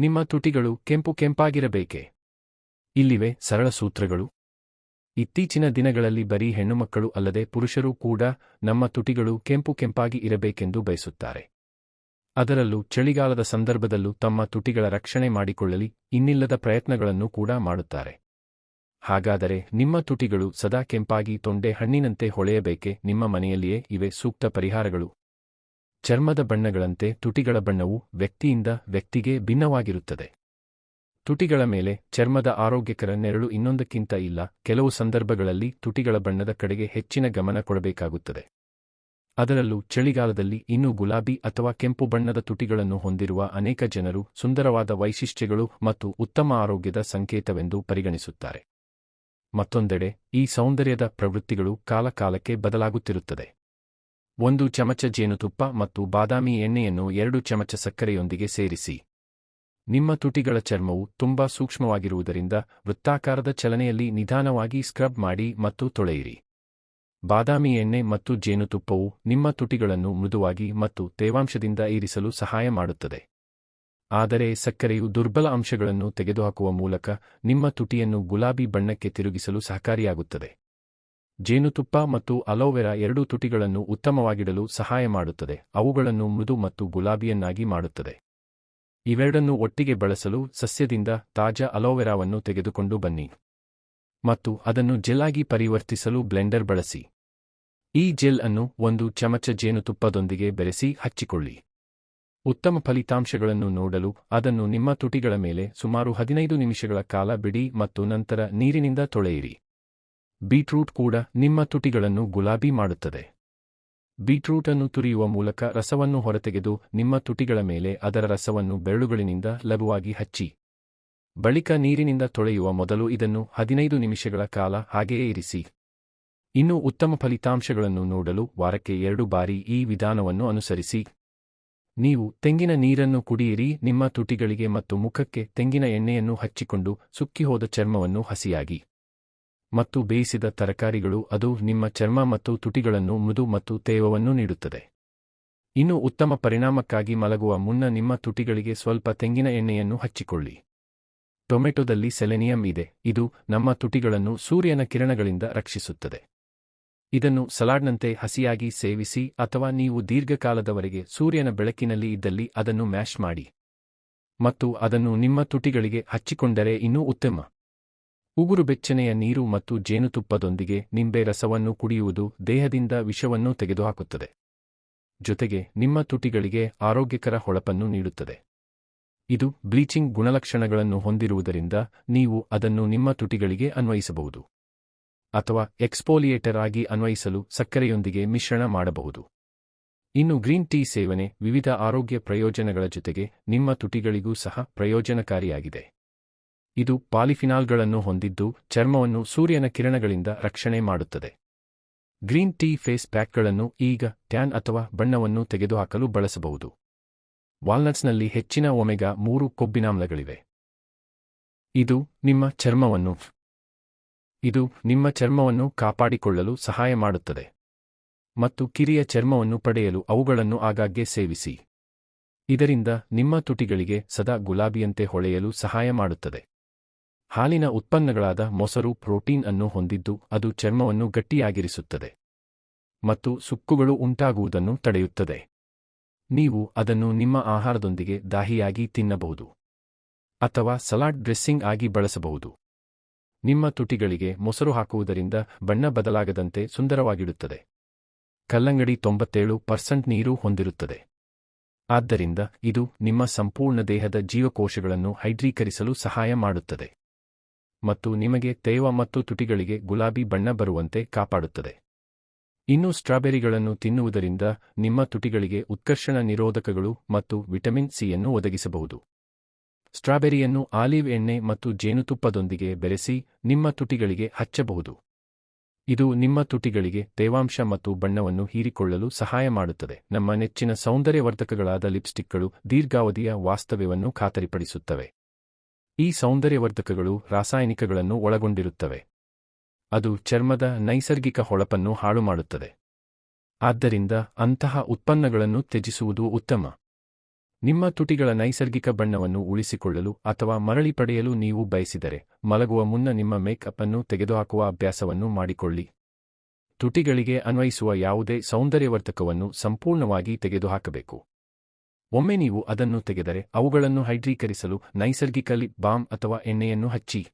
ನಿಮ್ಮ ತುಟಿಗಳು ಕೆಂಪು ಕೆಂಪಾಗಿರಬೇಕೆ? ಇಲ್ಲಿವೆ ಸರಳ ಸೂತ್ರಗಳು. ಇತ್ತೀಚಿನ ದಿನಗಳಲ್ಲಿ ಬರೀ ಹೆಣ್ಣುಮಕ್ಕಳು ಅಲ್ಲದೆ ಪುರುಷರೂ ಕೂಡ ನಮ್ಮ ತುಟಿಗಳು ಕೆಂಪು ಕೆಂಪಾಗಿ ಇರಬೇಕೆಂದು ಬಯಸುತ್ತಾರೆ. ಅದರಲ್ಲೂ ಚಳಿಗಾಲದ ಸಂದರ್ಭದಲ್ಲೂ ತಮ್ಮ ತುಟಿಗಳ ರಕ್ಷಣೆ ಮಾಡಿಕೊಳ್ಳಲಿ, ಇನ್ನಿಲ್ಲದ ಪ್ರಯತ್ನಗಳನ್ನು ಕೂಡ ಮಾಡುತ್ತಾರೆ. ಹಾಗಾದರೆ ನಿಮ್ಮ ತುಟಿಗಳು ಸದಾ ಕೆಂಪಾಗಿ ತೊಂಡೆ ಹಣ್ಣಿನಂತೆ ಹೊಳೆಯಬೇಕೆ? ನಿಮ್ಮ ಮನೆಯಲ್ಲಿಯೇ ಇವೆ ಸೂಕ್ತ ಪರಿಹಾರಗಳು. ಚರ್ಮದ ಬಣ್ಣಗಳಂತೆ ತುಟಿಗಳ ಬಣ್ಣವು ವ್ಯಕ್ತಿಯಿಂದ ವ್ಯಕ್ತಿಗೆ ಭಿನ್ನವಾಗಿರುತ್ತದೆ. ತುಟಿಗಳ ಮೇಲೆ ಚರ್ಮದ ಆರೋಗ್ಯಕರ ನೆರಳು ಇನ್ನೊಂದಕ್ಕಿಂತ ಇಲ್ಲ, ಕೆಲವು ಸಂದರ್ಭಗಳಲ್ಲಿ ತುಟಿಗಳ ಬಣ್ಣದ ಕಡೆಗೆ ಹೆಚ್ಚಿನ ಗಮನ ಕೊಡಬೇಕಾಗುತ್ತದೆ. ಅದರಲ್ಲೂ ಚಳಿಗಾಲದಲ್ಲಿ ಇನ್ನೂ ಗುಲಾಬಿ ಅಥವಾ ಕೆಂಪು ಬಣ್ಣದ ತುಟಿಗಳನ್ನು ಹೊಂದಿರುವ ಅನೇಕ ಜನರು ಸುಂದರವಾದ ವೈಶಿಷ್ಟ್ಯಗಳು ಮತ್ತು ಉತ್ತಮ ಆರೋಗ್ಯದ ಸಂಕೇತವೆಂದು ಪರಿಗಣಿಸುತ್ತಾರೆ. ಮತ್ತೊಂದೆಡೆ ಈ ಸೌಂದರ್ಯದ ಪ್ರವೃತ್ತಿಗಳು ಕಾಲಕಾಲಕ್ಕೆ ಬದಲಾಗುತ್ತಿರುತ್ತದೆ. ಒಂದು ಚಮಚ ಜೇನುತುಪ್ಪ ಮತ್ತು ಬಾದಾಮಿ ಎಣ್ಣೆಯನ್ನು ಎರಡು ಚಮಚ ಸಕ್ಕರೆಯೊಂದಿಗೆ ಸೇರಿಸಿ. ನಿಮ್ಮ ತುಟಿಗಳ ಚರ್ಮವು ತುಂಬಾ ಸೂಕ್ಷ್ಮವಾಗಿರುವುದರಿಂದ ವೃತ್ತಾಕಾರದ ಚಲನೆಯಲ್ಲಿ ನಿಧಾನವಾಗಿ ಸ್ಕ್ರಬ್ ಮಾಡಿ ಮತ್ತು ತೊಳೆಯಿರಿ. ಬಾದಾಮಿ ಎಣ್ಣೆ ಮತ್ತು ಜೇನುತುಪ್ಪವು ನಿಮ್ಮ ತುಟಿಗಳನ್ನು ಮೃದುವಾಗಿ ಮತ್ತು ತೇವಾಂಶದಿಂದ ಇರಿಸಲು ಸಹಾಯ ಮಾಡುತ್ತದೆ. ಆದರೆ ಸಕ್ಕರೆಯು ದುರ್ಬಲ ಅಂಶಗಳನ್ನು ತೆಗೆದುಹಾಕುವ ಮೂಲಕ ನಿಮ್ಮ ತುಟಿಯನ್ನು ಗುಲಾಬಿ ಬಣ್ಣಕ್ಕೆ ತಿರುಗಿಸಲು ಸಹಕಾರಿಯಾಗುತ್ತದೆ. ಜೇನುತುಪ್ಪ ಮತ್ತು ಅಲೋವೆರಾ ಎರಡೂ ತುಟಿಗಳನ್ನು ಉತ್ತಮವಾಗಿಡಲು ಸಹಾಯ ಮಾಡುತ್ತದೆ. ಅವುಗಳನ್ನು ಮೃದು ಮತ್ತು ಗುಲಾಬಿಯನ್ನಾಗಿ ಮಾಡುತ್ತದೆ. ಇವೆರಡನ್ನು ಒಟ್ಟಿಗೆ ಬಳಸಲು ಸಸ್ಯದಿಂದ ತಾಜಾ ಅಲೋವೆರಾವನ್ನು ತೆಗೆದುಕೊಂಡು ಬನ್ನಿ. ಮತ್ತು ಅದನ್ನು ಜೆಲ್ಲಾಗಿ ಪರಿವರ್ತಿಸಲು ಬ್ಲೆಂಡರ್ ಬಳಸಿ. ಈ ಜೆಲ್ ಅನ್ನು ಒಂದು ಚಮಚ ಜೇನುತುಪ್ಪದೊಂದಿಗೆ ಬೆರೆಸಿ ಹಚ್ಚಿಕೊಳ್ಳಿ. ಉತ್ತಮ ಫಲಿತಾಂಶಗಳನ್ನು ನೋಡಲು ಅದನ್ನು ನಿಮ್ಮ ತುಟಿಗಳ ಮೇಲೆ ಸುಮಾರು ಹದಿನೈದು ನಿಮಿಷಗಳ ಕಾಲ ಬಿಡಿ ಮತ್ತು ನಂತರ ನೀರಿನಿಂದ ತೊಳೆಯಿರಿ. ಬೀಟ್ರೂಟ್ ಕೂಡ ನಿಮ್ಮ ತುಟಿಗಳನ್ನು ಗುಲಾಬಿ ಮಾಡುತ್ತದೆ. ಬೀಟ್ರೂಟ್ ಅನ್ನು ತುರಿಯುವ ಮೂಲಕ ರಸವನ್ನು ಹೊರತೆಗೆದು ನಿಮ್ಮ ತುಟಿಗಳ ಮೇಲೆ ಅದರ ರಸವನ್ನು ಬೆರಳುಗಳಿನಿಂದ ಲಘುವಾಗಿ ಹಚ್ಚಿ. ಬಳಿಕ ನೀರಿನಿಂದ ತೊಳೆಯುವ ಮೊದಲು ಇದನ್ನು ಹದಿನೈದು ನಿಮಿಷಗಳ ಕಾಲ ಹಾಗೆಯೇ ಇರಿಸಿ. ಇನ್ನು ಉತ್ತಮ ಫಲಿತಾಂಶಗಳನ್ನು ನೋಡಲು ವಾರಕ್ಕೆ ಎರಡು ಬಾರಿ ಈ ವಿಧಾನವನ್ನು ಅನುಸರಿಸಿ. ನೀವು ತೆಂಗಿನ ನೀರನ್ನು ಕುಡಿಯಿರಿ, ನಿಮ್ಮ ತುಟಿಗಳಿಗೆ ಮತ್ತು ಮುಖಕ್ಕೆ ತೆಂಗಿನ ಎಣ್ಣೆಯನ್ನು ಹಚ್ಚಿಕೊಂಡು ಸುಕ್ಕಿಹೋದ ಚರ್ಮವನ್ನು ಹಸಿಯಾಗಿ. ಮತ್ತು ಬೇಯಿಸಿದ ತರಕಾರಿಗಳು ಅದು ನಿಮ್ಮ ಚರ್ಮ ಮತ್ತು ತುಟಿಗಳನ್ನು ಮೃದು ಮತ್ತು ತೇವವನ್ನು ನೀಡುತ್ತದೆ. ಇನ್ನು ಉತ್ತಮ ಪರಿಣಾಮಕ್ಕಾಗಿ ಮಲಗುವ ಮುನ್ನ ನಿಮ್ಮ ತುಟಿಗಳಿಗೆ ಸ್ವಲ್ಪ ತೆಂಗಿನ ಎಣ್ಣೆಯನ್ನು ಹಚ್ಚಿಕೊಳ್ಳಿ. ಟೊಮೆಟೊದಲ್ಲಿ ಸೆಲೆನಿಯಂ ಇದೆ, ಇದು ನಮ್ಮ ತುಟಿಗಳನ್ನು ಸೂರ್ಯನ ಕಿರಣಗಳಿಂದ ರಕ್ಷಿಸುತ್ತದೆ. ಇದನ್ನು ಸಲಾಡ್ನಂತೆ ಹಸಿಯಾಗಿ ಸೇವಿಸಿ ಅಥವಾ ನೀವು ದೀರ್ಘಕಾಲದವರೆಗೆ ಸೂರ್ಯನ ಬೆಳಕಿನಲ್ಲಿ ಇದ್ದಲ್ಲಿ ಅದನ್ನು ಮ್ಯಾಶ್ ಮಾಡಿ. ಮತ್ತು ಅದನ್ನು ನಿಮ್ಮ ತುಟಿಗಳಿಗೆ ಹಚ್ಚಿಕೊಂಡರೆ ಇನ್ನೂ ಉತ್ತಮ. ಉಗುರು ಬೆಚ್ಚನೆಯ ನೀರು ಮತ್ತು ಜೇನುತುಪ್ಪದೊಂದಿಗೆ ನಿಂಬೆ ರಸವನ್ನು ಕುಡಿಯುವುದು ದೇಹದಿಂದ ವಿಷವನ್ನು ತೆಗೆದುಹಾಕುತ್ತದೆ. ಜೊತೆಗೆ ನಿಮ್ಮ ತುಟಿಗಳಿಗೆ ಆರೋಗ್ಯಕರ ಹೊಳಪನ್ನು ನೀಡುತ್ತದೆ. ಇದು ಬ್ಲೀಚಿಂಗ್ ಗುಣಲಕ್ಷಣಗಳನ್ನು ಹೊಂದಿರುವುದರಿಂದ ನೀವು ಅದನ್ನು ನಿಮ್ಮ ತುಟಿಗಳಿಗೆ ಅನ್ವಯಿಸಬಹುದು. ಅಥವಾ ಎಕ್ಸ್ಪೋಲಿಯೇಟರ್ ಆಗಿ ಅನ್ವಯಿಸಲು ಸಕ್ಕರೆಯೊಂದಿಗೆ ಮಿಶ್ರಣ ಮಾಡಬಹುದು. ಇನ್ನು ಗ್ರೀನ್ ಟೀ ಸೇವನೆ ವಿವಿಧ ಆರೋಗ್ಯ ಪ್ರಯೋಜನಗಳ ಜೊತೆಗೆ ನಿಮ್ಮ ತುಟಿಗಳಿಗೂ ಸಹ ಪ್ರಯೋಜನಕಾರಿಯಾಗಿದೆ. ಇದು ಪಾಲಿಫಿನಾಲ್ಗಳನ್ನು ಹೊಂದಿದ್ದು ಚರ್ಮವನ್ನು ಸೂರ್ಯನ ಕಿರಣಗಳಿಂದ ರಕ್ಷಣೆ ಮಾಡುತ್ತದೆ. ಗ್ರೀನ್ ಟೀ ಫೇಸ್ ಪ್ಯಾಕ್ಗಳನ್ನು ಈಗ ಟ್ಯಾನ್ ಅಥವಾ ಬಣ್ಣವನ್ನು ತೆಗೆದುಹಾಕಲು ಬಳಸಬಹುದು. ವಾಲ್ನಟ್ಸ್ನಲ್ಲಿ ಹೆಚ್ಚಿನ ಒಮೆಗಾ ಮೂರು ಕೊಬ್ಬಿನಾಮ್ಲಗಳಿವೆ. ಇದು ನಿಮ್ಮ ಚರ್ಮವನ್ನು ಇದು ನಿಮ್ಮ ಚರ್ಮವನ್ನು ಕಾಪಾಡಿಕೊಳ್ಳಲು ಸಹಾಯ ಮಾಡುತ್ತದೆ. ಮತ್ತು ಕಿರಿಯ ಚರ್ಮವನ್ನು ಪಡೆಯಲು ಅವುಗಳನ್ನು ಆಗಾಗ್ಗೆ ಸೇವಿಸಿ. ಇದರಿಂದ ನಿಮ್ಮ ತುಟಿಗಳಿಗೆ ಸದಾ ಗುಲಾಬಿಯಂತೆ ಹೊಳೆಯಲು ಸಹಾಯ ಮಾಡುತ್ತದೆ. ಹಾಲಿನ ಉತ್ಪನ್ನಗಳಾದ ಮೊಸರು, ಪ್ರೋಟೀನ್ ಅನ್ನು ಹೊಂದಿದ್ದು ಅದು ಚರ್ಮವನ್ನು ಗಟ್ಟಿಯಾಗಿರಿಸುತ್ತದೆ ಮತ್ತು ಸುಕ್ಕುಗಳು ಉಂಟಾಗುವುದನ್ನು ತಡೆಯುತ್ತದೆ. ನೀವು ಅದನ್ನು ನಿಮ್ಮ ಆಹಾರದೊಂದಿಗೆ ದಾಹಿಯಾಗಿ ತಿನ್ನಬಹುದು ಅಥವಾ ಸಲಾಡ್ ಡ್ರೆಸ್ಸಿಂಗ್ ಆಗಿ ಬಳಸಬಹುದು. ನಿಮ್ಮ ತುಟಿಗಳಿಗೆ ಮೊಸರು ಹಾಕುವುದರಿಂದ ಬಣ್ಣ ಬದಲಾಗದಂತೆ ಸುಂದರವಾಗಿಡುತ್ತದೆ. ಕಲ್ಲಂಗಡಿ ತೊಂಬತ್ತೇಳು ಪರ್ಸೆಂಟ್ ನೀರು ಹೊಂದಿರುತ್ತದೆ. ಆದ್ದರಿಂದ ಇದು ನಿಮ್ಮ ಸಂಪೂರ್ಣ ದೇಹದ ಜೀವಕೋಶಗಳನ್ನು ಹೈಡ್ರೀಕರಿಸಲು ಸಹಾಯ ಮಾಡುತ್ತದೆ. ಮತ್ತು ನಿಮಗೆ ತೇವ ಮತ್ತು ತುಟಿಗಳಿಗೆ ಗುಲಾಬಿ ಬಣ್ಣ ಬರುವಂತೆ ಕಾಪಾಡುತ್ತದೆ. ಇನ್ನು ಸ್ಟ್ರಾಬೆರಿಗಳನ್ನು ತಿನ್ನುವುದರಿಂದ ನಿಮ್ಮ ತುಟಿಗಳಿಗೆ ಉತ್ಕರ್ಷಣ ನಿರೋಧಕಗಳು ಮತ್ತು ವಿಟಮಿನ್ ಸಿಯನ್ನು ಒದಗಿಸಬಹುದು. ಸ್ಟ್ರಾಬೆರಿಯನ್ನು ಆಲಿವ್ ಎಣ್ಣೆ ಮತ್ತು ಜೇನುತುಪ್ಪದೊಂದಿಗೆ ಬೆರೆಸಿ ನಿಮ್ಮ ತುಟಿಗಳಿಗೆ ಹಚ್ಚಬಹುದು. ಇದು ನಿಮ್ಮ ತುಟಿಗಳಿಗೆ ತೇವಾಂಶ ಮತ್ತು ಬಣ್ಣವನ್ನು ಹೀರಿಕೊಳ್ಳಲು ಸಹಾಯ ಮಾಡುತ್ತದೆ. ನಮ್ಮ ನೆಚ್ಚಿನ ಸೌಂದರ್ಯವರ್ಧಕಗಳಾದ ಲಿಪ್ಸ್ಟಿಕ್ಗಳು ದೀರ್ಘಾವಧಿಯ ವಾಸ್ತವ್ಯವನ್ನು ಖಾತರಿಪಡಿಸುತ್ತವೆ. ಈ ಸೌಂದರ್ಯವರ್ಧಕಗಳು ರಾಸಾಯನಿಕಗಳನ್ನು ಒಳಗೊಂಡಿರುತ್ತವೆ. ಅದು ಚರ್ಮದ ನೈಸರ್ಗಿಕ ಹೊಳಪನ್ನು ಹಾಳುಮಾಡುತ್ತದೆ. ಆದ್ದರಿಂದ ಅಂತಹ ಉತ್ಪನ್ನಗಳನ್ನು ತ್ಯಜಿಸುವುದು ಉತ್ತಮ. ನಿಮ್ಮ ತುಟಿಗಳ ನೈಸರ್ಗಿಕ ಬಣ್ಣವನ್ನು ಉಳಿಸಿಕೊಳ್ಳಲು ಅಥವಾ ಮರಳಿ ಪಡೆಯಲು ನೀವು ಬಯಸಿದರೆ ಮಲಗುವ ಮುನ್ನ ನಿಮ್ಮ ಮೇಕಪ್ ಅನ್ನು ತೆಗೆದುಹಾಕುವ ಅಭ್ಯಾಸವನ್ನು ಮಾಡಿಕೊಳ್ಳಿ. ತುಟಿಗಳಿಗೆ ಅನ್ವಯಿಸುವ ಯಾವುದೇ ಸೌಂದರ್ಯವರ್ಧಕವನ್ನು ಸಂಪೂರ್ಣವಾಗಿ ತೆಗೆದುಹಾಕಬೇಕು. ಒಮ್ಮೆ ನೀವು ಅದನ್ನು ತೆಗೆದರೆ ಅವುಗಳನ್ನು ಹೈಡ್ರೀಕರಿಸಲು ನೈಸರ್ಗಿಕ ಲಿಪ್ ಬಾಮ್ ಅಥವಾ ಎಣ್ಣೆಯನ್ನು ಹಚ್ಚಿ.